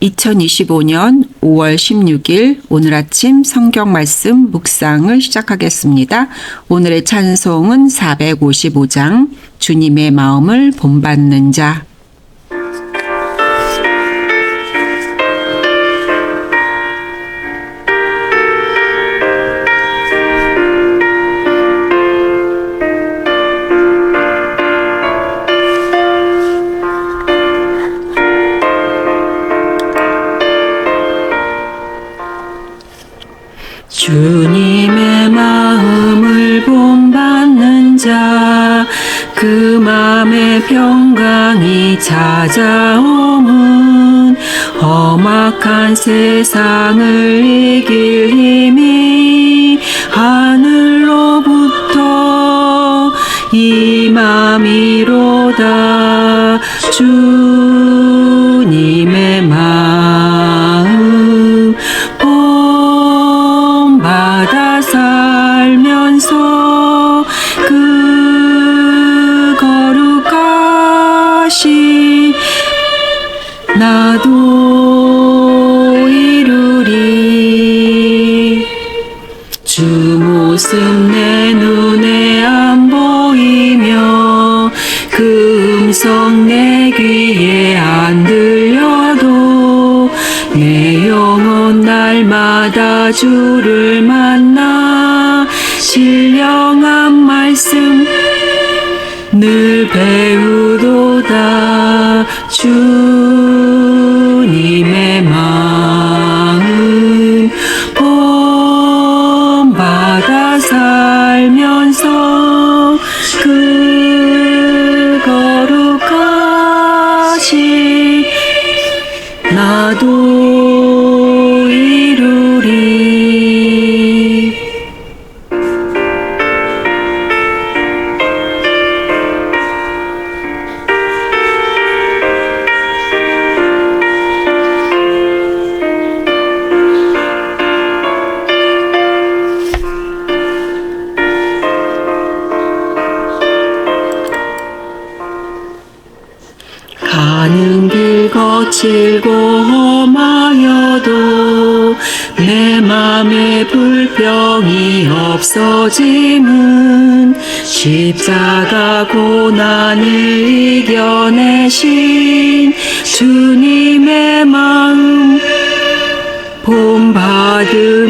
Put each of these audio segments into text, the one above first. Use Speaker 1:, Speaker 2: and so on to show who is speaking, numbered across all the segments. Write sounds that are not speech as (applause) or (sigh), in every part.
Speaker 1: 2025년 5월 16일 오늘 아침 성경 말씀 묵상을 시작하겠습니다. 오늘의 찬송은 455장 주님의 마음을 본받는 자. 맘에 평강이 찾아오면 험악한 세상을 이길 힘이 하늘로부터 임함이로다. 주님의 마 모습 내 눈에 안 보이며 그 음성 내 귀에 안 들려도 내 영혼 날마다 주를 만나 신령한 말씀 늘 배우 길 거칠고 험하여도 내 맘에 불평이 없어짐은 십자가 고난을 이겨내신 주님의 마음 본받음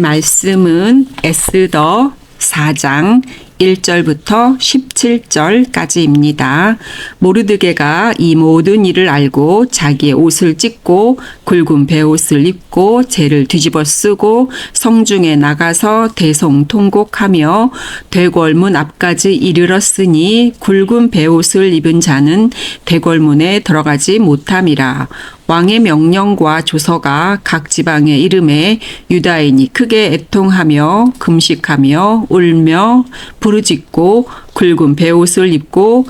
Speaker 1: 말씀은 에스더 4장 1절부터 17절까지입니다. 모르드게가 이 모든 일을 알고 자기의 옷을 찢고 굵은 베옷을 입고 죄를 뒤집어 쓰고 성중에 나가서 대성통곡하며 대궐문 앞까지 이르렀으니 굵은 베옷을 입은 자는 대궐문에 들어가지 못함이라. 왕의 명령과 조서가 각 지방의 이름에 유다인이 크게 애통하며 금식하며 울며 부르짖고 굵은 베옷을 입고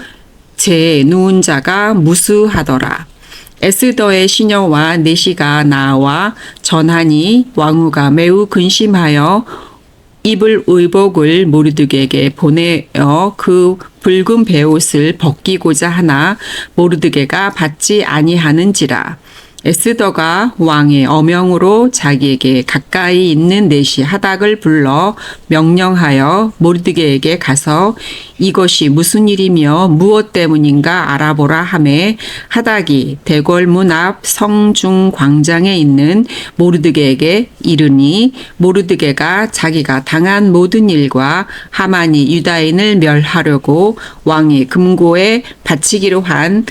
Speaker 1: 제 누운 자가 무수하더라. 에스더의 시녀와 내시가 나와 전하니 왕후가 매우 근심하여 입을 의복을 모르드게에게 보내어 그 붉은 베옷을 벗기고자 하나 모르드게가 받지 아니하는지라 에스더가 왕의 어명으로 자기에게 가까이 있는 내시 하닥을 불러 명령하여 모르드게에게 가서 이것이 무슨 일이며 무엇 때문인가 알아보라 하매 하닥이 대궐문 앞 성중 광장에 있는 모르드게에게 이르니 모르드게가 자기가 당한 모든 일과 하만이 유다인을 멸하려고 왕의 금고에 바치기로 한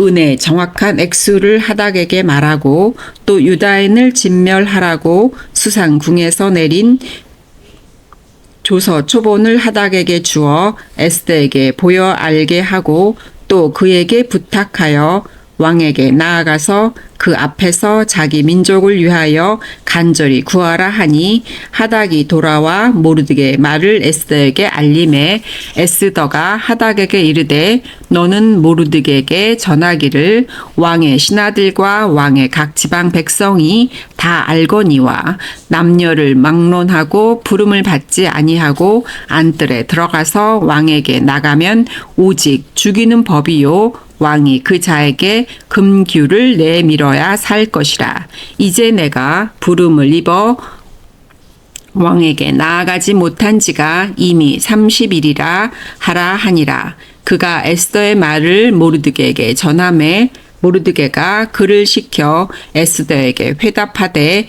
Speaker 1: 은혜 정확한 액수를 하닥에게 말하고 또 유다인을 진멸하라고 수상궁에서 내린 조서 초본을 하닥에게 주어 에스더에게 보여 알게 하고 또 그에게 부탁하여 왕에게 나아가서 그 앞에서 자기 민족을 위하여 간절히 구하라 하니 하닥이 돌아와 모르드게 말을 에스더에게 알림해 에스더가 하닥에게 이르되 너는 모르드게에게 전하기를 왕의 신하들과 왕의 각 지방 백성이 다 알거니와 남녀를 막론하고 부름을 받지 아니하고 안뜰에 들어가서 왕에게 나가면 오직 죽이는 법이요 왕이 그 자에게 금규를 내밀어야 살 것이라. 이제 내가 부름을 입어 왕에게 나아가지 못한 지가 이미 30일이라 하라 하니라. 그가 에스더의 말을 모르드게에게 전함에 모르드게가 그를 시켜 에스더에게 회답하되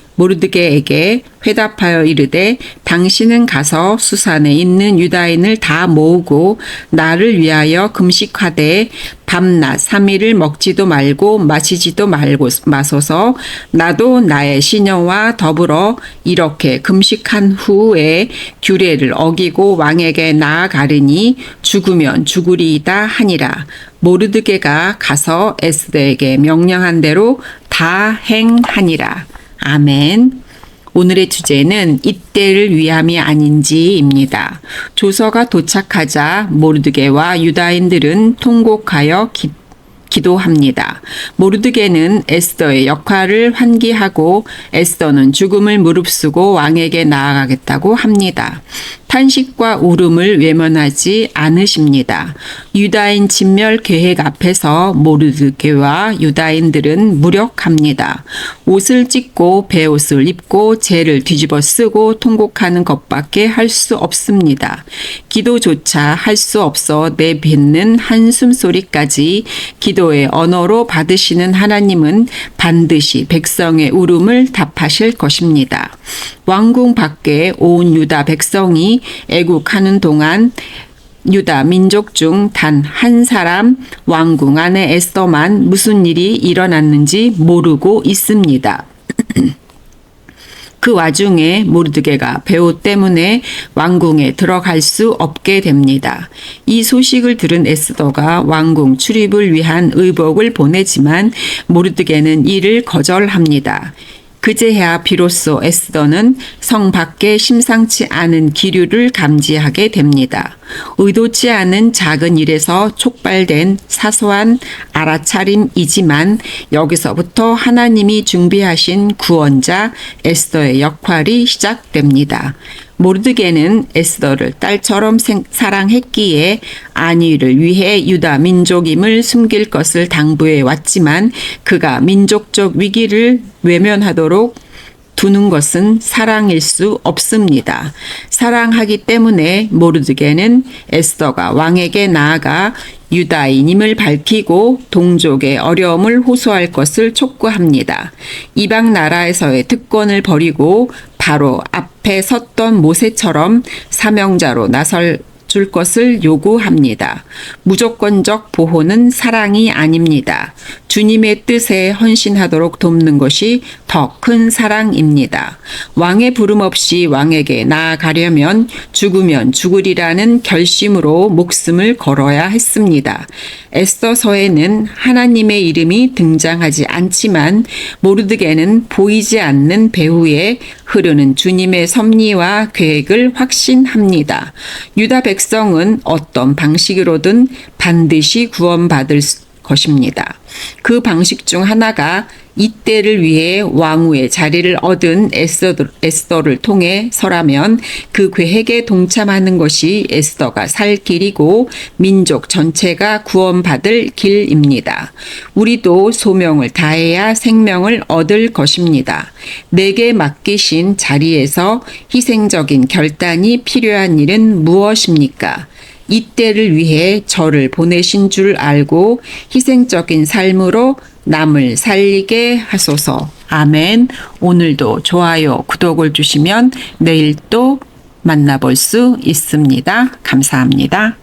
Speaker 1: 모르드게에게 회답하여 이르되 당신은 가서 수산에 있는 유다인을 다 모으고 나를 위하여 금식하되 밤낮 3일을 먹지도 말고 마시지도 말고 마소서 나도 나의 시녀와 더불어 이렇게 금식한 후에 규례를 어기고 왕에게 나아가리니 죽으면 죽으리이다 하니라. 모르드게가 가서 에스더에게 명령한 대로 다 행하니라 아멘. 오늘의 주제는 이때를 위함이 아닌지입니다. 조서가 도착하자 모르드게와 유다인들은 통곡하여 기, 기도합니다. 모르드게는 에스더의 역할을 환기하고 에스더는 죽음을 무릅쓰고 왕에게 나아가겠다고 합니다. 탄식과 울음을 외면하지 않으십니다. 유다인 진멸 계획 앞에서 모르드게와 유다인들은 무력합니다. 옷을 찢고 베옷을 입고 죄를 뒤집어 쓰고 통곡하는 것밖에 할 수 없습니다. 기도조차 할 수 없어 내뱉는 한숨 소리까지 기도의 언어로 받으시는 하나님은 반드시 백성의 울음을 답하실 것입니다. 왕궁 밖에 온 유다 백성이 애국하는 동안 유다 민족 중 단 한 사람 왕궁 안에 에스더만 무슨 일이 일어났는지 모르고 있습니다. (clears throat) 그 와중에 모르드게가 배우 때문에 왕궁에 들어갈 수 없게 됩니다. 이 소식을 들은 에스더가 왕궁 출입을 위한 의복을 보내지만 모르드게는 이를 거절합니다. 그제야 비로소 에스더는 성 밖에 심상치 않은 기류를 감지하게 됩니다. 의도치 않은 작은 일에서 촉발된 사소한 알아차림이지만 여기서부터 하나님이 준비하신 구원자 에스더의 역할이 시작됩니다. 모르드게는 에스더를 딸처럼 생, 사랑했기에 안위를 위해 유다 민족임을 숨길 것을 당부해 왔지만 그가 민족적 위기를 외면하도록 두는 것은 사랑일 수 없습니다. 사랑하기 때문에 모르드게는 에스더가 왕에게 나아가 유다인임을 밝히고 동족의 어려움을 호소할 것을 촉구합니다. 이방 나라에서의 특권을 버리고 바로 앞에 섰던 모세처럼 사명자로 나설 줄 것을 요구합니다. 무조건적 보호는 사랑이 아닙니다. 주님의 뜻에 헌신하도록 돕는 것이 더 큰 사랑입니다. 왕의 부름 없이 왕에게 나아가려면 죽으면 죽으리라는 결심으로 목숨을 걸어야 했습니다. 에스더서에는 하나님의 이름이 등장하지 않지만 모르드게는 보이지 않는 배후에 흐르는 주님의 섭리와 계획을 확신합니다. 유다 백성 은 어떤 방식으로든 반드시 구원받을 수- 것입니다. 그 방식 중 하나가 이때를 위해 왕후의 자리를 얻은 에스더, 에스더 를 통해 서라면 그 계획에 동참하는 것이 에스더가 살 길이고 민족 전체가 구원받을 길입니다. 우리도 소명을 다해야 생명을 얻을 것입니다. 내게 맡기신 자리에서 희생적인 결단이 필요한 일은 무엇입니까? 이때를 위해 저를 보내신 줄 알고 희생적인 삶으로 남을 살리게 하소서. 아멘. 오늘도 좋아요, 구독을 주시면 내일 또 만나볼 수 있습니다. 감사합니다.